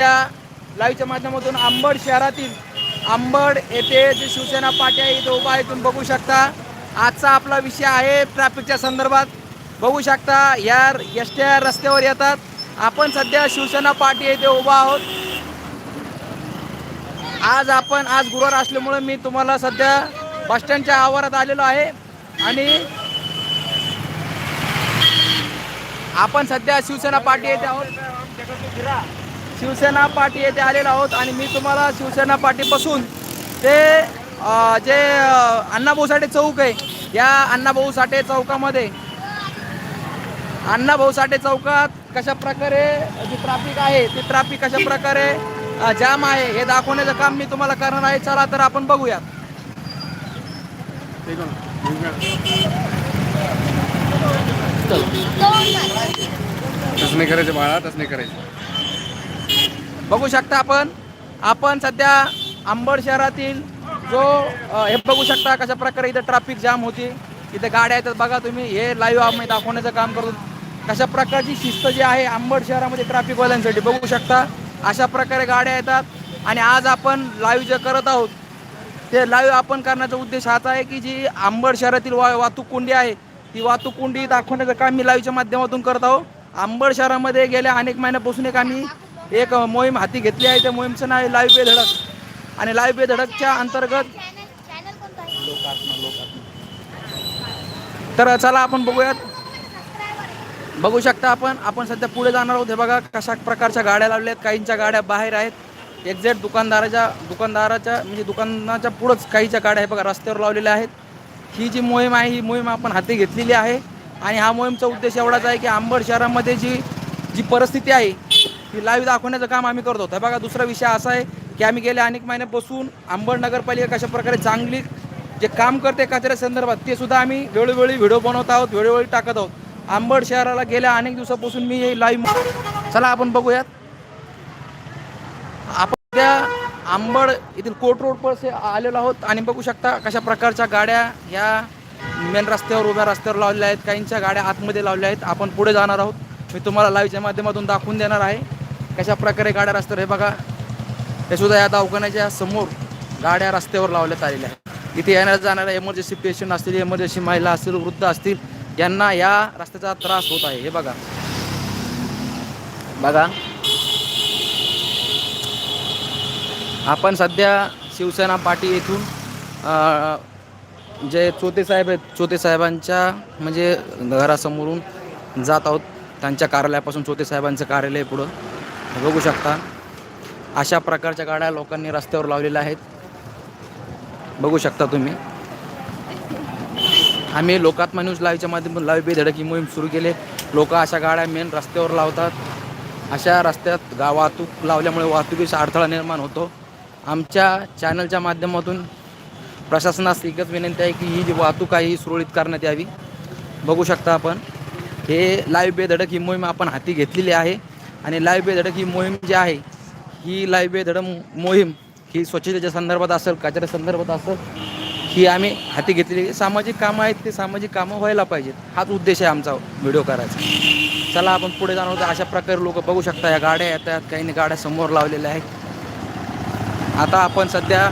या लाईव्हच्या माध्यमातून आंबड शहरातील आंबड येथे जे शिवसेना पार्टी आहे इथे उभा आहे तुम्ही बघू शकता. आजचा आपला विषय आहे ट्रॅफिकच्या संदर्भात. बघू शकता या एस टी रस्त्यावर येतात. आपण सध्या शिवसेना पार्टी येथे उभा आहोत. आज आपण आज गुरुवार असल्यामुळे मी तुम्हाला सध्या बसस्टँडच्या आवारात आलेलो आहे. आणि आपण सध्या शिवसेना पार्टी येथे आहोत. शिवसेना पार्टी येथे आलेलो आहोत आणि मी तुम्हाला शिवसेना पार्टीपासून ते जे अण्णाभाऊ साठे चौक आहे या अण्णाभाऊ साठे चौकामध्ये अण्णाभाऊ साठे चौकात कशा प्रकारे जी ट्रॅफिक आहे ती ट्रॅफिक कशा प्रकारे जाम आहे हे दाखवण्याचं काम मी तुम्हाला करणार आहे. चला तर आपण बघूयात. तसं नाही करायचं बाळा तसं नाही करायचं. बघू शकता आपण. आपण सध्या अंबड शहरातील जो हे बघू शकता कशा प्रकारे इथं ट्रॅफिक जाम होती. इथे गाड्या येतात बघा तुम्ही. हे लाईव्ह आम्ही दाखवण्याचं काम करतो कशा प्रकारची शिस्त जी आहे अंबड शहरामध्ये ट्रॅफिकवाल्यांसाठी बघू शकता. अशा प्रकारे गाड्या येतात. आणि आज आपण लाईव्ह जे करत आहोत ते लाईव्ह आपण करण्याचा उद्देश हाच आहे की जी आंबड शहरातील वा वाहतूक कोंडी आहे ती वाहतूक कोंडी दाखवण्याचं काम मी लाईव्हच्या माध्यमातून करत आहोत आंबड शहरामध्ये गेल्या अनेक महिन्यापासून एक आम्ही एक मोहीम हाती घेतली आहे. त्या मोहीमचं नाव आहे लाईव्ह पे धडक. आणि लाईव्ह पे धडकच्या अंतर्गत तर चला आपण बघूयात. बघू शकता आपण आपण सध्या पुढे जाणार आहोत. हे बघा कशा प्रकारच्या गाड्या लावल्या आहेत काहींच्या गाड्या बाहेर आहेत. एक्झॅक्ट दुकानदाराच्या दुकानदाराच्या म्हणजे दुकानाच्या पुढंच काहीच्या गाड्या हे बघा रस्त्यावर लावलेल्या आहेत. ही जी मोहीम आहे ही मोहीम आपण हाती घेतलेली आहे. आणि हा मोहीमचा उद्देश एवढाच आहे की आंबड शहरामध्ये जी जी परिस्थिती आहे ही लाईव्ह दाखवण्याचं काम आम्ही करतो तर बघा दुसरा विषय असा आहे की आम्ही गेल्या अनेक महिन्यापासून अंबड नगरपालिका कशा प्रकारे चांगली जे काम करते कचऱ्या संदर्भात ते सुद्धा आम्ही वेळोवेळी व्हिडिओ बनवत आहोत वेळोवेळी टाकत आहोत. अंबड शहराला गेल्या अनेक दिवसापासून मी हे लाईव्ह चला आपण बघूयात. आपण त्या आंबड येथील कोट रोड पर आलेलो आहोत आणि बघू शकता कशा प्रकारच्या गाड्या या मेन रस्त्यावर उभ्या रस्त्यावर लावलेल्या आहेत. काहींच्या गाड्या आतमध्ये लावल्या आहेत. आपण पुढे जाणार आहोत. मी तुम्हाला लाईव्हच्या माध्यमातून दाखवून देणार आहे. कशा प्रकारे गाड्या रस्त्यावर हे बघा. हे सुद्धा या दवाखान्याच्या समोर गाड्या रस्त्यावर लावण्यात आलेल्या आहेत. इथे येणाऱ्या जाणाऱ्या एमर्जन्सी पेशंट असतील एमर्जन्सी महिला असतील वृद्ध असतील यांना या रस्त्याचा त्रास होत आहे. हे बघा. बघा. आपण सध्या शिवसेना पार्टी येथून जे चोते साहेब आहेत चोते साहेबांच्या म्हणजे घरासमोरून जात आहोत. त्यांच्या कार्यालयापासून चोते साहेबांचं कार्यालय पुढं. बघू शकता. अशा प्रकारच्या गाड्या लोकांनी रस्त्यावर लावलेल्या आहेत. बघू शकता तुम्ही. आम्ही लोकात्मा न्यूज लाईव्हच्या माध्यमातून लाईव्ह बेधडक ही मोहीम सुरू केली. लोक अशा गाड्या मेन रस्त्यावर लावतात. अशा रस्त्यात गा वाहतूक लावल्यामुळे वाहतुकीचा अडथळा निर्माण होतो. आमच्या चॅनलच्या माध्यमातून प्रशासनास एकच विनंती आहे की ही जी वाहतूक आहे ही सुरळीत करण्यात यावी. बघू शकता आपण. हे लाईव्ह बेधडक ही मोहीम आपण हाती घेतलेली आहे. आणि लाईव्ह बेधडक ही मोहीम जी आहे ही लाईव्ह बेधडक मोहीम ही स्वच्छतेच्या संदर्भात असेल कचऱ्या संदर्भात असेल ही आम्ही हाती घेतलेली सामाजिक कामं आहेत ते सामाजिक कामं व्हायला पाहिजेत. हाच उद्देश आहे आमचा व्हिडिओ करायचा. चला आपण पुढे जाणार होतो. अशा प्रकारे लोक बघू शकता या गाड्या येतात काही गाड्या समोर लावलेल्या आहेत. आता आपण सध्या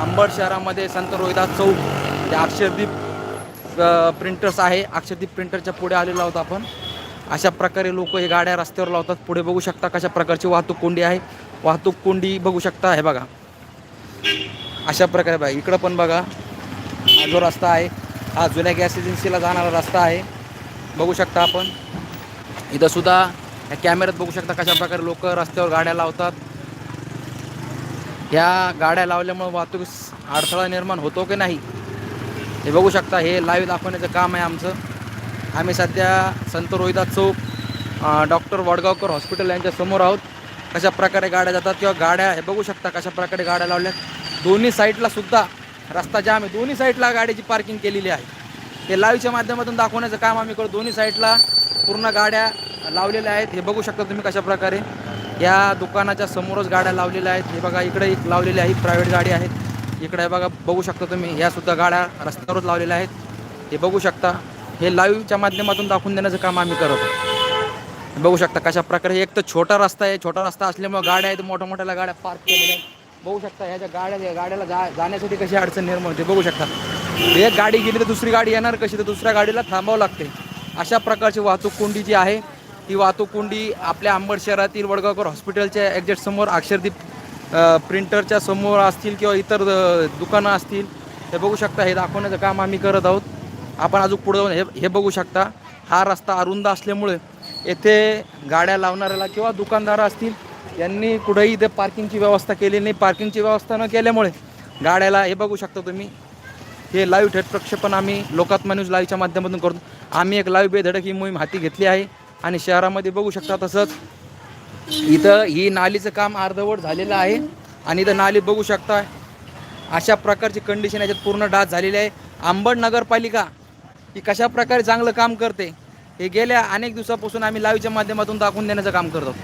अंबड शहरामध्ये संत रोहिदास चौक या अक्षरदीप प्रिंटर्स आहे. अक्षरदीप प्रिंटरच्या पुढे आलेलो आहोत आपण. अशा प्रकारे लोक हे गाड्या रस्त्यावर लावतात. पुढे बघू शकता कशा प्रकारची वाहतूक कोंडी आहे. वाहतूक कोंडी बघू शकता हे बघा. अशा प्रकारे बघा इकडं पण बघा. हा जो रस्ता आहे हा जुन्या गॅस एजन्सीला जाणारा रस्ता आहे. बघू शकता आपण. इथं सुद्धा या कॅमेऱ्यात बघू शकता कशा प्रकारे लोक रस्त्यावर गाड्या लावतात. ह्या गाड्या लावल्यामुळे वाहतूक अडथळा निर्माण होतो की नाही हे बघू शकता. हे लाईव्ह दाखवण्याचं काम आहे आमचं. आम्ही सध्या संत रोहिदास चौक डॉक्टर वडगावकर हॉस्पिटल यांच्या समोर आहोत. कशा प्रकारे गाड्या जातात किंवा गाड्या हे बघू शकता कशा प्रकारे गाड्या लावल्यात. दोन्ही साईडला सुद्धा रस्ता जाम आहे. दोन्ही साईडला गाड्याची पार्किंग केलेली आहे. हे लाईव्हच्या माध्यमातून दाखवण्याचं काम आम्ही करतो. दोन्ही साईडला पूर्ण गाड्या लावलेल्या आहेत. हे बघू शकता तुम्ही कशा प्रकारे. या दुकानाच्या समोरच गाड्या लावलेल्या आहेत. हे बघा इकडे एक लावलेली आहे. प्रायव्हेट गाडी आहेत इकडे बघा बघू शकता तुम्ही. ह्या सुद्धा गाड्या रस्त्यावरच लावलेल्या आहेत. हे बघू शकता. हे लाईव्हच्या माध्यमातून दाखवून देण्याचं काम आम्ही करत आहोत बघू शकता कशा प्रकारे एक तर छोटा रस्ता आहे. छोटा रस्ता असल्यामुळे गाड्या आहेत मोठ्या मोठ्या गाड्या पार्क केलेल्या आहेत. बघू शकता ह्याच्या गाड्या या गाड्याला जा जाण्यासाठी कशी अडचण निर्माण होते. बघू शकता. एक गाडी गेली तर दुसरी गाडी येणार कशी? तर दुसऱ्या गाडीला थांबावं लागते. अशा प्रकारची वाहतूक कोंडी जी आहे ती वाहतूक कोंडी आपल्या अंबड शहरातील वडगावकर हॉस्पिटलच्या एक्झॅक्ट समोर अक्षरदीप प्रिंटरच्या समोर असतील किंवा इतर दुकानं असतील. हे बघू शकता हे दाखवण्याचं काम आम्ही करत आहोत. आपण अजून पुढे जाऊन हे हे बघू शकता. हा रस्ता अरुंद असल्यामुळे येथे गाड्या लावणाऱ्याला किंवा दुकानदार असतील यांनी कुठेही इथे पार्किंगची व्यवस्था केली नाही. पार्किंगची व्यवस्था न केल्यामुळे गाड्याला हे बघू शकता तुम्ही. हे लाईव्ह थेट प्रक्षेपण आम्ही लोकात्मा न्यूज लाईव्हच्या माध्यमातून करतो. आम्ही एक लाईव्ह बेधडक ही मोहीम हाती घेतली आहे आणि शहरामध्ये बघू शकता तसंच इथं ही नालीचं काम अर्धवट झालेलं आहे आणि इथं नाली बघू शकता अशा प्रकारची कंडिशन याच्यात पूर्ण डास झालेली आहे. आंबड नगरपालिका की कशा प्रकारे चांगलं काम करते हे गेल्या अनेक दिवसापासून आम्ही लाईव्हच्या माध्यमातून दाखवून देण्याचं काम करतो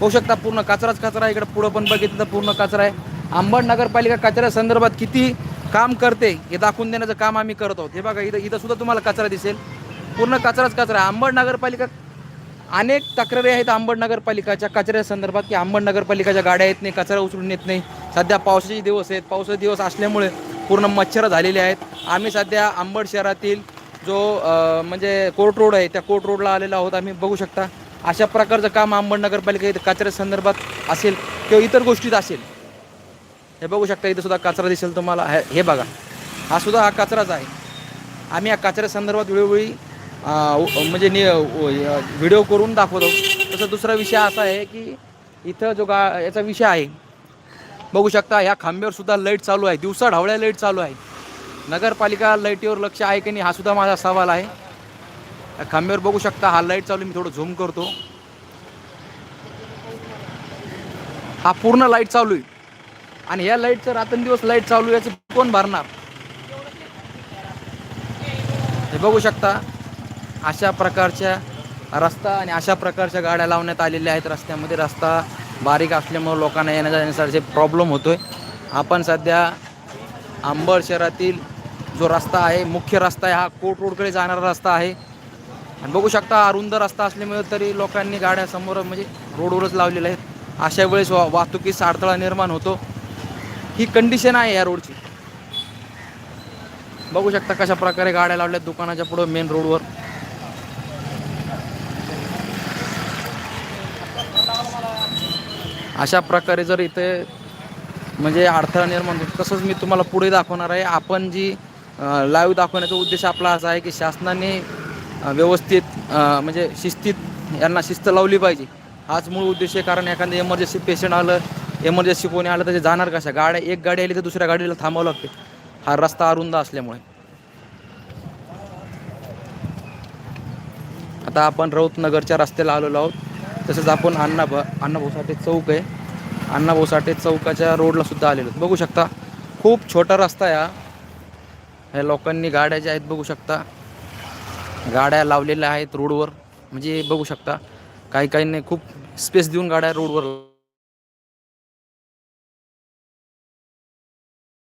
होऊ शकता पूर्ण कचराच कचरा आहे. इकडे पुढं पण बघितलं तर पूर्ण कचरा आहे. अंबड नगरपालिका कचऱ्या संदर्भात किती काम करते हे दाखवून देण्याचं काम आम्ही करत आहोत. हे बघा इथं इथं सुद्धा तुम्हाला कचरा दिसेल. पूर्ण कचराच कचरा आहे. अंबड नगरपालिका अनेक तक्रारी आहेत अंबड नगरपालिकाच्या कचऱ्या संदर्भात की अंबड नगरपालिकाच्या गाड्या येत नाही कचरा उचलून येत नाही. सध्या पावसाचे दिवस आहेत. पावसाचे दिवस असल्यामुळे पूर्ण मच्छर झालेले आहेत. आम्ही सध्या अंबड शहरातील जो म्हणजे कोर्ट रोड आहे त्या कोर्ट रोडला आलेला आहोत आम्ही बघू शकता. अशा प्रकारचं काम आंबड नगरपालिका इथं कचऱ्या संदर्भात असेल किंवा इतर गोष्टीत असेल हे बघू शकता इथं सुद्धा कचरा दिसेल तुम्हाला. हे बघा. हा सुद्धा हा कचराच आहे. आम्ही या कचऱ्या संदर्भात वेळोवेळी म्हणजे नि व्हिडिओ करून दाखवतो. तसं दुसरा विषय असा आहे की इथं जो गा याचा विषय आहे. बघू शकता ह्या खांब्यावर सुद्धा लाइट चालू आहे. दिवसा ढावळ्या लाइट चालू आहे. नगरपालिका लाईटीवर लक्ष आहे की नाही हा सुद्धा माझा सवाल आहे. खांब्यावर बघू शकता हा लाइट चालू मी थोडं झूम करतो. हा पूर्ण लाइट चालू आहे. आणि या लाईटचं रात्रंदिवस लाइट चालू आहे याचं कोण भरणार? हे बघू शकता अशा प्रकारच्या रस्ता आणि अशा प्रकारच्या गाड्या लावण्यात आलेल्या आहेत रस्त्यामध्ये. रस्ता बारीक असल्यामुळं लोकांना येण्या जाण्यासाठी प्रॉब्लेम होतो आहे आपण सध्या अंबड शहरातील जो रस्ता आहे मुख्य रस्ता आहे हा कोर्ट रोडकडे जाणारा रस्ता आहे. आणि बघू शकता अरुंद रस्ता असल्यामुळे तरी लोकांनी गाड्या समोर म्हणजे रोडवरच लावलेल्या आहेत. अशा वेळेस वा वाहतुकीस अडथळा निर्माण होतो. ही कंडिशन आहे या रोडची बघू शकता कशा प्रकारे गाड्या लावल्यात दुकानाच्या पुढं मेन रोडवर अशा प्रकारे जर इथे म्हणजे अडथळा निर्माण होतो तसंच मी तुम्हाला पुढे दाखवणार आहे. आपण जी लाईव्ह दाखवण्याचा उद्देश आपला असा आहे की शासनाने व्यवस्थित म्हणजे शिस्तीत यांना शिस्त लावली पाहिजे. हाच मूळ उद्देश आहे. कारण एखादं एमर्जन्सी पेशंट आलं एमर्जन्सी कोणी आलं तर ते जाणार कशा? गाड्या एक गाडी आली तर दुसऱ्या गाडीला थांबावं लागते. हा रस्ता अरुंद असल्यामुळे. आता आपण रौतनगरच्या रस्त्याला आलेलो आहोत. तसंच आपण अण्णा अण्णाभाऊ साठे चौक आहे. अण्णाभाऊ साठे चौकाच्या रोडला सुद्धा आलेलो बघू शकता खूप छोटा रस्ता आहे हा. ह्या लोकांनी गाड्या ज्या आहेत बघू शकता. गाड्या लावलेल्या आहेत रोडवर. म्हणजे बघू शकता काही काहींनी खूप स्पेस देऊन गाड्या रोडवर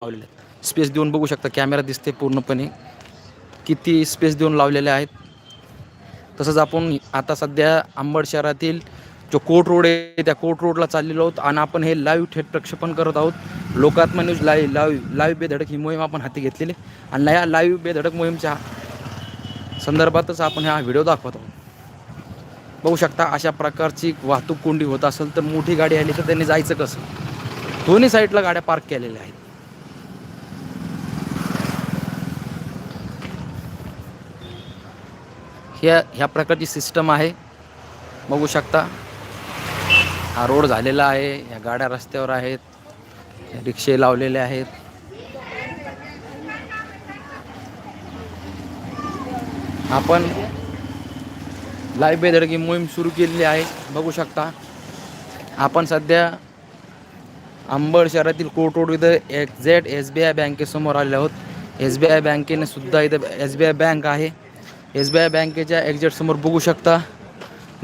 लावलेल्या आहेत. स्पेस देऊन बघू शकता कॅमेरा दिसते पूर्णपणे. किती स्पेस देऊन लावलेल्या आहेत. तसंच आपण आता सध्या अंबड शहरातील जो कोर्ट रोड आहे त्या कोर्ट रोडला चाललेलो आहोत. आणि आपण हे लाईव्ह थेट प्रक्षेपण करत आहोत. Lokatma news live live live बेधडक ही मोहीम आपण हाती घेतलेली. आणि या लाईव्ह बेधडक मोहीमच्या संदर्भातच आपण हा व्हिडिओ दाखवत. आहोत बघू शकता अशा प्रकारची वाहतूक कोंडी होत असेल तर मोठी गाडी आली तर त्यांनी जायचं कसं? दोन्ही साईडला गाड्या पार्क केलेल्या आहेत. ह्या ह्या प्रकारची सिस्टम आहे. बघू शकता. हा रोड झालेला आहे. ह्या गाड्या रस्त्यावर आहेत. रिक्षे लावलेले आहेत. आपण लाईव्ह बेधडकी मोहीम सुरू केलेली आहे. बघू शकता आपण सध्या अंबड शहरातील कोर्ट रोड इथं एक्झॅक्ट एस बी आय बँकेसमोर आले आहोत. एस बी आय बँकेने सुद्धा इथं एस बी आय बँक आहे. एस बी आय बँकेच्या एक्झॅक्टसमोर बघू शकता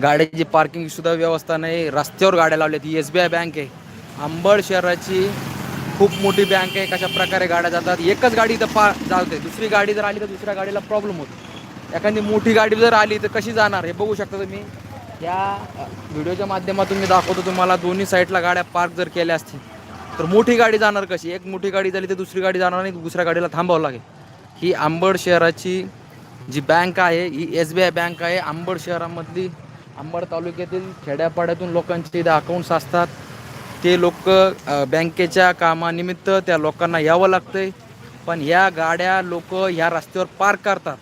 गाड्याची पार्किंग सुद्धा व्यवस्था नाही. रस्त्यावर गाड्या लावल्यात. ती एस बी आय बँक आहे. अंबड शहराची खूप मोठी बँक आहे कशा प्रकारे गाड्या जातात. एकच गाडी इथं पा जाते. दुसरी गाडी जर आली तर दुसऱ्या गाडीला प्रॉब्लेम होतो. एखादी मोठी गाडी जर आली तर कशी जाणार? हे बघू शकता तुम्ही. या व्हिडिओच्या माध्यमातून मी दाखवतो तुम्हाला दोन्ही साईडला गाड्या पार्क जर केल्या असतील तर मोठी गाडी जाणार कशी? एक मोठी गाडी झाली तर दुसरी गाडी जाणार नाही दुसऱ्या गाडीला थांबावं लागेल. ही आंबड शहराची जी बँक आहे ही एस बी आय बँक आहे. आंबड शहरामधली आंबड तालुक्यातील खेड्यापाड्यातून लोकांचे इथे अकाउंट्स असतात ते लोक बँकेच्या कामानिमित्त त्या लोकांना यावं लागतंय. पण ह्या गाड्या लोक ह्या रस्त्यावर पार्क करतात.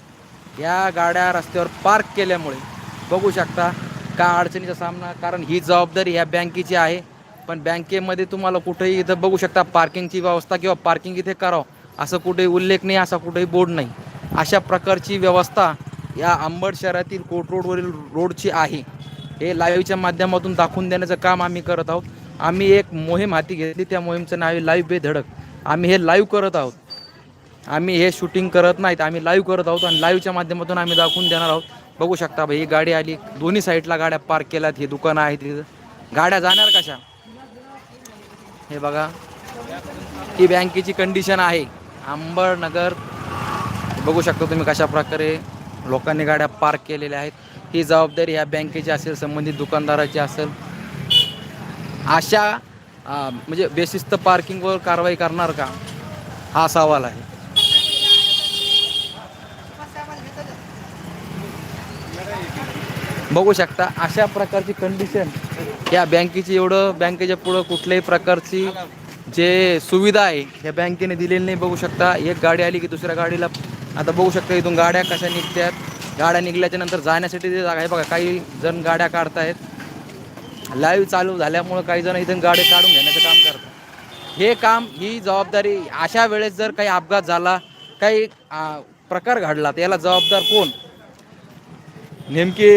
या गाड्या रस्त्यावर पार्क केल्यामुळे बघू शकता का अडचणीचा सामना कारण ही जबाबदारी ह्या बँकेची आहे. पण बँकेमध्ये तुम्हाला कुठेही इथं बघू शकता पार्किंगची व्यवस्था किंवा पार्किंग इथे करावं असं कुठेही उल्लेख नाही असा कुठेही बोर्ड नाही. अशा प्रकारची व्यवस्था या अंबड शहरातील कोट रोडवरील रोडची आहे. हे लाईव्हच्या माध्यमातून दाखवून देण्याचं काम आम्ही करत आहोत. आम्ही एक मोहीम हाती घेतली त्या मोहीमचं नाव आहे लाईव्ह बेधडक आम्ही हे लाईव्ह करत आहोत. आम्ही हे शूटिंग करत नाहीत आम्ही लाईव्ह करत आहोत आणि लाईव्हच्या माध्यमातून आम्ही दाखवून देणार आहोत. बघू शकता भाई ही गाडी आली. दोन्ही साईडला गाड्या पार्क केल्यात ही दुकानं आहेत तिथं. गाड्या जाणार कशा? हे बघा. ही बँकेची कंडिशन आहे. आंबळनगर बघू शकता तुम्ही कशा प्रकारे लोकांनी गाड्या पार्क केलेल्या आहेत. ही जबाबदारी ह्या बँकेची असेल संबंधित दुकानदाराची असेल. अशा म्हणजे बेशिस्त पार्किंगवर कारवाई करणार का? हा सवाल आहे. बघू शकता अशा प्रकारची कंडिशन या बँकेची एवढं बँकेच्या पुढं कुठल्याही प्रकारची जे सुविधा आहे या बँकेने दिलेली नाही. बघू शकता एक गाडी आली की दुसऱ्या गाडीला आता बघू शकता इथून गाड्या कशा निघतात. गाड्या निघल्याच्या नंतर जाण्यासाठी ते जागा आहे. बघा काही जण गाड्या काढतायत. लाईव्ह चालू झाल्यामुळं काही जण इथून गाडी काढून घेण्याचं काम करतात. हे काम ही जबाबदारी अशा वेळेस जर काही अपघात झाला काही प्रकार घडला तर याला जबाबदार कोण? नेमकी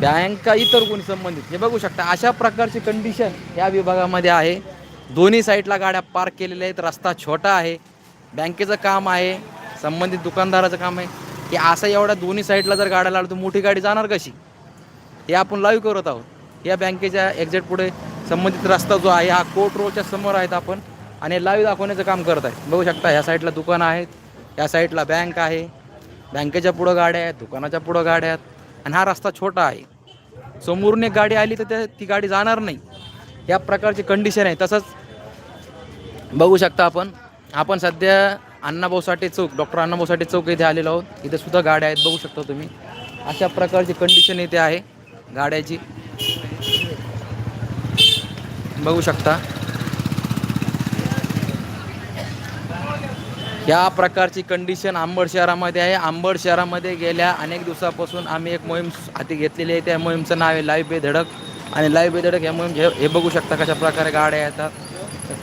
बँक का इतर कोणी संबंधित? हे बघू शकता. अशा प्रकारची कंडिशन या विभागामध्ये आहे. दोन्ही साईडला गाड्या पार्क केलेल्या आहेत. रस्ता छोटा आहे. बँकेचं काम आहे. संबंधित दुकानदाराचं काम आहे. की असं एवढ्या दोन्ही साईडला जर गाड्या लावलं तर मोठी गाडी जाणार कशी? हे आपण लाईव्ह करत आहोत. या बँकेच्या एक्झॅक्ट पुढे संबंधित रस्ता जो आहे हा कोर्ट रोडच्या समोर आहेत आपण. आणि लाईव्ह दाखवण्याचं काम करत आहे बघू शकता ह्या साईडला दुकानं आहेत या साईडला बँक आहे. बँकेच्या पुढं गाड्या आहेत दुकानाच्या पुढं गाड्या आहेत. आणि हा रस्ता छोटा आहे. समोरून एक गाडी आली तर त्या ती गाडी जाणार नाही. या प्रकारची कंडिशन आहे. तसंच बघू शकता आपण. आपण सध्या अण्णाभाऊ साठे चौक डॉक्टर अण्णाभाऊ साठे चौक इथे आलेलो आहोत. इथे सुद्धा गाड्या आहेत बघू शकता तुम्ही. अशा प्रकारची कंडिशन इथे आहे. गाड्याची. बघू शकता. या प्रकारची कंडिशन आंबड शहरामध्ये आहे. आंबड शहरामध्ये गेल्या अनेक दिवसापासून आम्ही एक मोहीम हाती घेतलेली आहे. त्या मोहीमचं नाव आहे लाईव्ह बेधडक आणि लाईव्ह बेधडक या मोहीम हे हे बघू शकता कशा प्रकारे गाड्या येतात.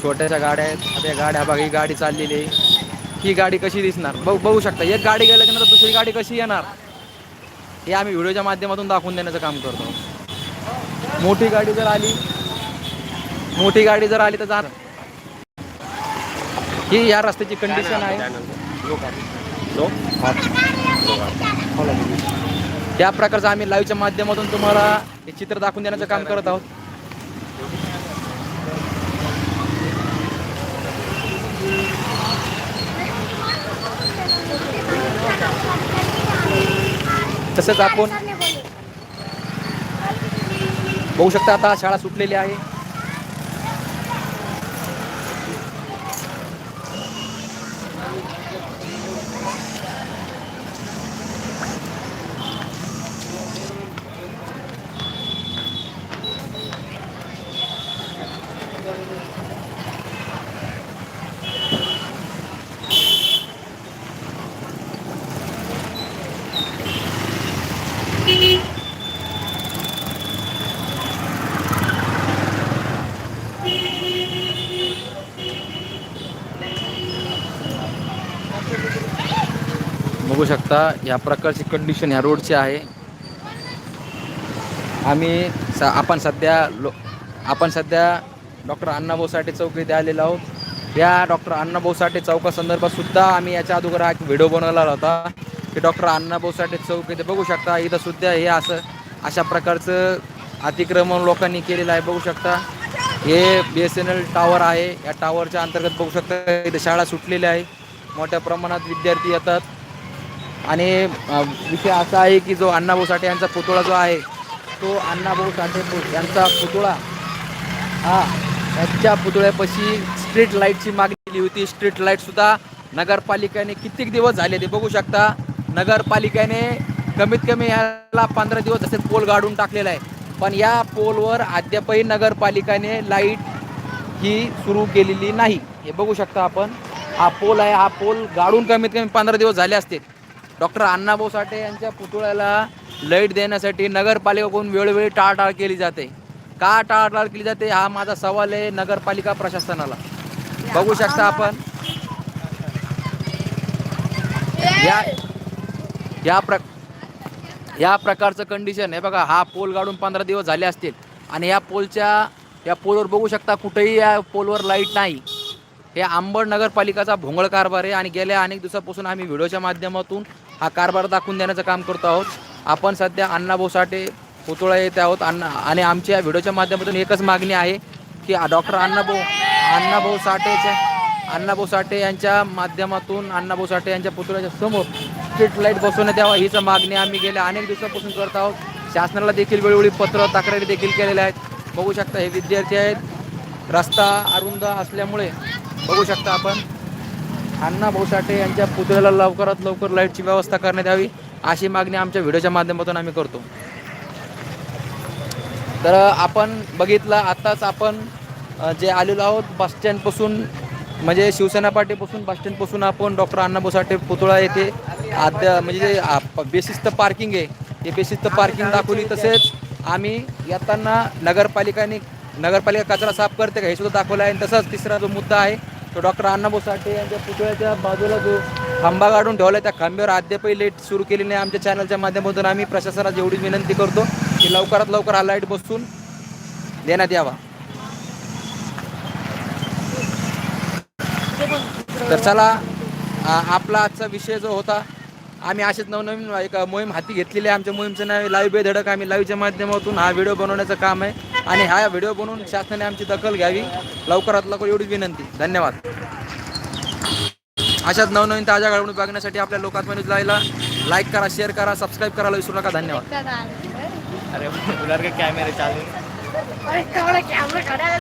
छोट्याशा गाड्या आहेत. आता या गाड्या बघा ही गाडी चाललेली आहे. ही गाडी कशी दिसणार? बघ बघू शकता. एक गाडी गेल्याच्यानंतर दुसरी गाडी कशी येणार? हे आम्ही व्हिडिओच्या माध्यमातून दाखवून देण्याचं काम करतो. मोठी गाडी जर आली मोठी गाडी जर आली तर जा ही या रस्त्याची कंडिशन आहे. या प्रकारचं आम्ही लाईव्हच्या माध्यमातून तुम्हाला हे चित्र दाखवून देण्याचं काम करत आहोत. तसंच आपण बघू शकता आता शाळा सुटलेली आहे. बघू शकता. या प्रकारची कंडिशन ह्या रोडची आहे. आम्ही स आपण सध्या लो आपण सध्या डॉक्टर अण्णाभाऊ साठे चौक इथे आलेलो आहोत. या डॉक्टर अण्णाभाऊ साठे चौकासंदर्भातसुद्धा आम्ही याच्या अगोदर एक व्हिडिओ बनवला होता. की डॉक्टर अण्णाभाऊ साठे चौक इथे बघू शकता. इथं सुद्धा हे असं अशा प्रकारचं अतिक्रमण लोकांनी केलेलं आहे. बघू शकता. हे B S N L tower आहे. या टावरच्या अंतर्गत बघू शकता इथं शाळा सुटलेल्या आहे मोठ्या प्रमाणात विद्यार्थी येतात. आणि विषय असा आहे की जो अण्णाभाऊ साठे यांचा पुतळा जो आहे तो अण्णाभाऊ साठे यांचा पुतळा हा यांच्या पुतळ्यापाशी स्ट्रीट लाईटची मागणी केली होती. स्ट्रीट लाईटसुद्धा नगरपालिकेने कित्येक दिवस झाले ते बघू शकता. नगरपालिकेने कमीत कमी याला पंधरा दिवस असे पोल गाडून टाकलेला आहे. पण या पोलवर अद्यापही नगरपालिकेने लाइट ही सुरू केलेली नाही. हे बघू शकता आपण. हा पोल आहे हा पोल गाडून कमीत कमी पंधरा दिवस झाले असतील. डॉक्टर अण्णाभाऊ साठे यांच्या पुतळ्याला लाइट देण्यासाठी नगरपालिकेकडून वेळोवेळी टाळाटाळ केली जाते. का टाळाटाळ केली जाते? हा माझा सवाल आहे नगरपालिका प्रशासनाला. बघू शकता आपण. या या प्र या प्रकारचं कंडिशन आहे. बघा हा पोल गाडून पंधरा दिवस झाले असतील. आणि या पोलच्या या पोलवर बघू शकता कुठेही या पोलवर लाइट नाही. हे आंबड नगरपालिकाचा भोंगळ कारभार आहे आणि गेल्या अनेक दिवसापासून आम्ही व्हिडिओच्या माध्यमातून हा कारभार दाखवून देण्याचं काम करतो आहोत. आपण सध्या अण्णाभाऊ साठे पुतळा येत आहोत. अण्णा आणि आमच्या व्हिडिओच्या माध्यमातून एकच मागणी आहे की डॉक्टर अण्णाभाऊ अण्णाभाऊ साठेच्या अण्णाभाऊ साठे यांच्या माध्यमातून अण्णाभाऊ साठे यांच्या पुतळ्याच्या समोर स्ट्रीट लाइट बसवण्यात यावा हीच मागणी आम्ही गेल्या अनेक दिवसापासून करत आहोत. शासनाला देखील वेळोवेळी पत्र तक्रारी देखील केलेल्या आहेत. बघू शकता हे विद्यार्थी आहेत. रस्ता अरुंद असल्यामुळे बघू शकता आपण. अण्णा भाऊ साठे यांच्या पुतळ्याला लवकरात लवकर लाईटची व्यवस्था करण्यात यावी अशी मागणी आमच्या व्हिडिओच्या माध्यमातून आम्ही करतो. तर आपण बघितलं आत्ताच आपण जे आलेलो आहोत बस स्टँडपासून म्हणजे शिवसेना पार्टीपासून बस स्टँडपासून आपण डॉक्टर अण्णाभाऊ साठे पुतळा येथे आद्या म्हणजे जे बेसिस्त पार्किंग आहे ते बेसिस्त पार्किंग दाखवली तसेच आम्ही येताना नगरपालिकाने नगरपालिका कचरा साफ करते का हे सुद्धा दाखवलं आहे आणि तसाच तिसरा जो मुद्दा आहे तो डॉक्टर अण्णाभाऊ साठे यांच्या पुतळ्याच्या बाजूला जो खांबा काढून ठेवला त्या खांब्यावर अद्यापही लाइट सुरू केली नाही आमच्या चॅनलच्या माध्यमातून. आम्ही प्रशासनाला एवढीच विनंती करतो की लवकरात लवकर हा लाइट बसून देण्यात यावा. तर चला आपला आजचा विषय जो होता आम्ही असेच नवनवीन एक मोहीम हाती घेतलेली आहे. आमच्या मोहीमचं नाव आहे लाईव्ह बेधडक आम्ही लाईव्हच्या माध्यमातून हा व्हिडिओ बनवण्याचं काम आहे. आणि हा व्हिडिओ बनवून शासनाने आमची दखल घ्यावी. लवकरात लवकर एवढीच विनंती. धन्यवाद. अशाच नवनवीन ताज्या घडामोडी बघण्यासाठी आपल्या लोकात्मा न्यूज लाईव्हला लाईक करा शेअर करा सबस्क्राईब करायला विसरू नका. धन्यवाद? अरे कॅमेरे चालू